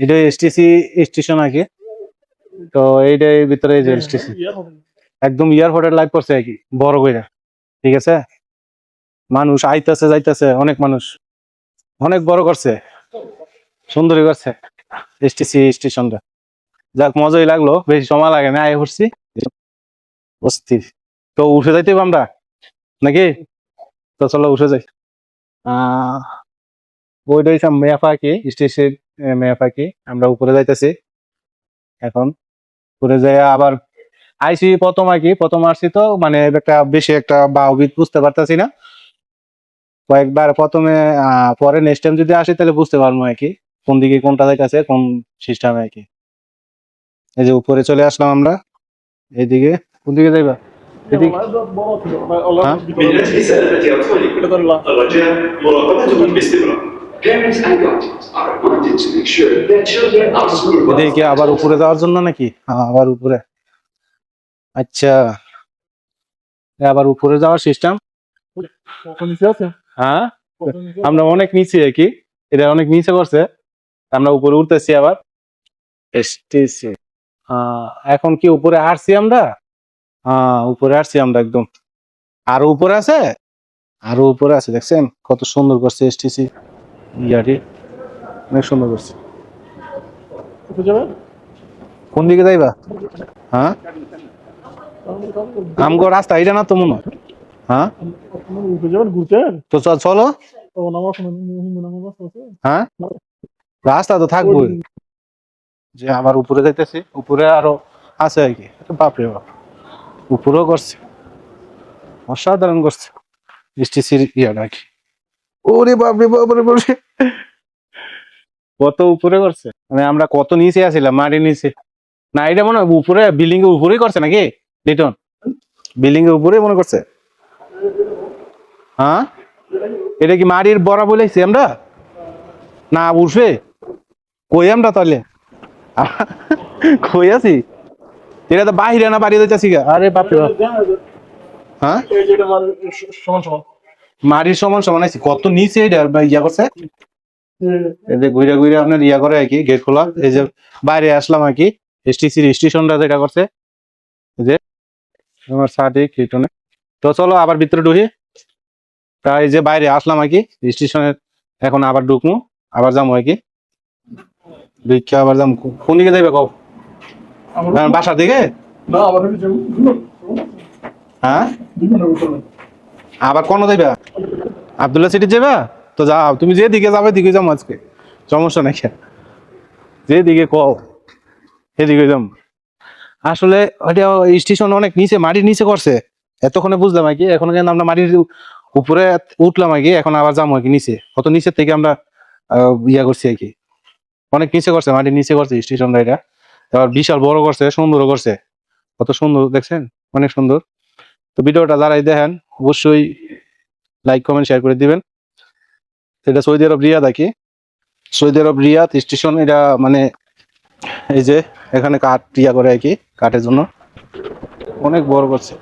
এটা STC station আগে। তো এইটার ভিতরে যে স্টেশন একদম এয়ারপোর্টের লাইভ করছে আর কি বড় কইরা। ঠিক আছে? মানুষ আইতাছে যাইতাছে অনেক মানুষ। অনেক বড় করছে। সুন্দরী করছে এসটিসি স্টেশনটা যাক মজাই লাগল বেশি সময় লাগে না আয় করছি অস্থির। তো উঠে যাইতে আমরা? নাকি? তো চলো উঠে যাই। আহ ওইটাই মেয়াফাকি স্টেশন মেয়াফাকি আমরা উপরে যাইতেছি। এখন উপরে যাই আবার আইসি প্রথম আর কি প্রথম আসছি তো মানে একটা বেশি একটা বাউবিদ বুঝতে পারতাছি না। কয়েকবার প্রথমে আহ, পরে নেক্সট টাইম যদি আসি তাহলে বুঝতে পারব আর কি কোন দিকে কোনটা যাইতেছে কোন সিস্টেমে আর কি। এই যে উপরে চলে আসলাম আমরা এইদিকে কোন দিকে যাইবা? এদিকে। দেখি আবার উপরে যাওয়ার জন্য নাকি? হ্যাঁ, আবার উপরে। আচ্ছা। আবার উপরে যাওয়ার সিস্টেম হ্যাঁ? আমরা অনেক নিচে কি? এটা অনেক নিচে করছে আমরা উপরে উঠতেছি আবার। এসটিসি এখন কি উপরে আসছি আমরা? হ্যাঁ উপরে আসছি আমরা একদম। আরও উপরে আছে? আরও উপরে আছে দেখছেন? কত সুন্দর করছে এসটিসি ইয়াটি অনেক সুন্দর করছে। কোন দিকে যাইবা? হ্যাঁ? আমগো রাস্তা এটা না তো মনে হ্যাঁ তো চলো। হ্যাঁ? রাস্তা তো থাকবোই। যে আমার উপরে যাইতেছি উপরে আরও আছে আর কি। বাপরে বাপ। উপরেও করছে। অসাধারণ করছে। এসটিসির ইয়াটা আর কি। ওরে বাপরে বাপরে বাপরে। কত উপরে করছে? মানে আমরা কত নিচে আছিলাম মাটির নিচে। না এটা মনে হয় উপরে বিল্ডিং এর উপরেই করছে নাকি? লিটন বিল্ডিং এর উপরে মনে করছে? হ্যাঁ? এটা কি মাটির বড়া বলেছি আমরা? না উঠবে। কই আমরা তাহলে? কই আছি? এটা তো বাহিরে না বাড়ি যাচ্ছি গা আরে বাপরে বাপ। হ্যাঁ? মাটির সমান সমান আছি কত নিচে এটা ইয়া করছে? এই যে ঘুরে ঘুরে আপনার ইয়া করে আর কি গেট খোলা। এই যে বাইরে আসলাম আর কি এসটিসির স্টেশনটা যেটা করছে। এই যে আমার সাথে কীর্তনে তো চলো আবার ভিতরে ঢুকি। তা এই যে বাইরে আসলাম আর কি স্টেশনের এখন আবার ঢুকমু আবার যাব আর কি। ঢুকে আবার যাব কোন দিকে যাইবে কও? হ্যাঁ, বাসা দিকে? হ্যাঁ? আবার কোন যাইবা? আবদুল্লাহ সিটি যাবা তো যাও, তুমি যে দিকে যাবে, দিকে যাও আজকে। সমস্যা নাই। যে দিকে কও, সেদিকে যাম। আসলে ওইটা স্টেশন অনেক নিচে, মাটির নিচে করছে। এতক্ষণে বুঝলাম আর কি, এখন কিন্তু আমরা মাটির উপরে উঠলাম আর কি, এখন আবার যাব আর কি নিচে। কত নিচের থেকে আমরা ইয়া করছি আর কি। অনেক নিচে করছে, মাটির নিচে করছে স্টেশনটা এটা। এবার বিশাল বড় করছে, সুন্দরও করছে। কত সুন্দর দেখছেন? অনেক সুন্দর। তো ভিডিওটা যারাই দেখেন, অবশ্যই লাইক কমেন্ট শেয়ার করে দিবেন। এটা সৌদি আরব রিয়াদ আর কি। সৌদি আরব রিয়াদ স্টেশন এটা মানে এই যে এখানে কাঠ ইয়া করে আর কি, কাঠের জন্য। অনেক বড় করছে।